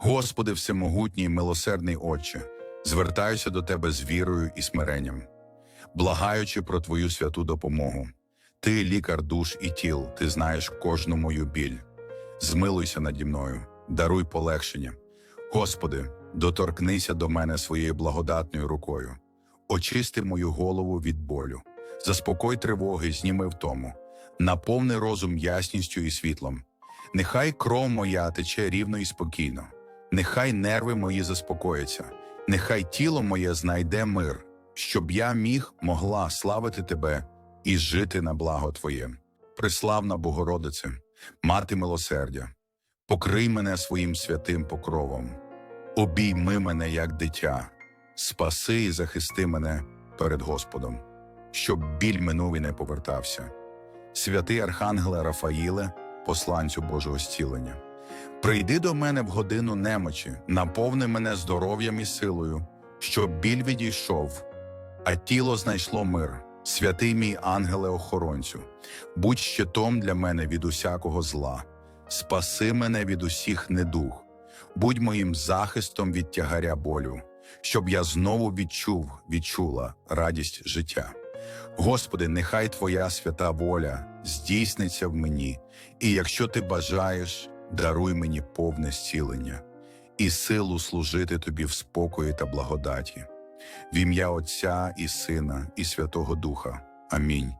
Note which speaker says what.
Speaker 1: Господи, всемогутній, милосердний Отче, звертаюся до Тебе з вірою і смиренням, благаючи про Твою святу допомогу. Ти лікар душ і тіл, ти знаєш кожну мою біль. Змилуйся наді мною, даруй полегшення. Господи, доторкнися до мене своєю благодатною рукою, очисти мою голову від болю, заспокой тривоги, зніми втому, наповни розум ясністю і світлом. Нехай кров моя тече рівно і спокійно, нехай нерви мої заспокояться, нехай тіло моє знайде мир, щоб я міг могла славити Тебе і жити на благо Твоє. Приславна Богородице, мати милосердя, покрий мене своїм святим покровом, обійми мене як дитя, спаси і захисти мене перед Господом, щоб біль минув і не повертався. Святий Архангеле Рафаїле, посланцю Божого зцілення, прийди до мене в годину немочі, наповни мене здоров'ям і силою, щоб біль відійшов, а тіло знайшло мир. Святий мій ангеле-охоронцю, будь щитом для мене від усякого зла, спаси мене від усіх недуг, будь моїм захистом від тягаря болю, щоб я знову відчув, відчула радість життя. Господи, нехай Твоя свята воля здійсниться в мені, і якщо ти бажаєш, даруй мені повне зцілення і силу служити Тобі в спокої та благодаті. В ім'я Отця і Сина, і Святого Духа. Амінь.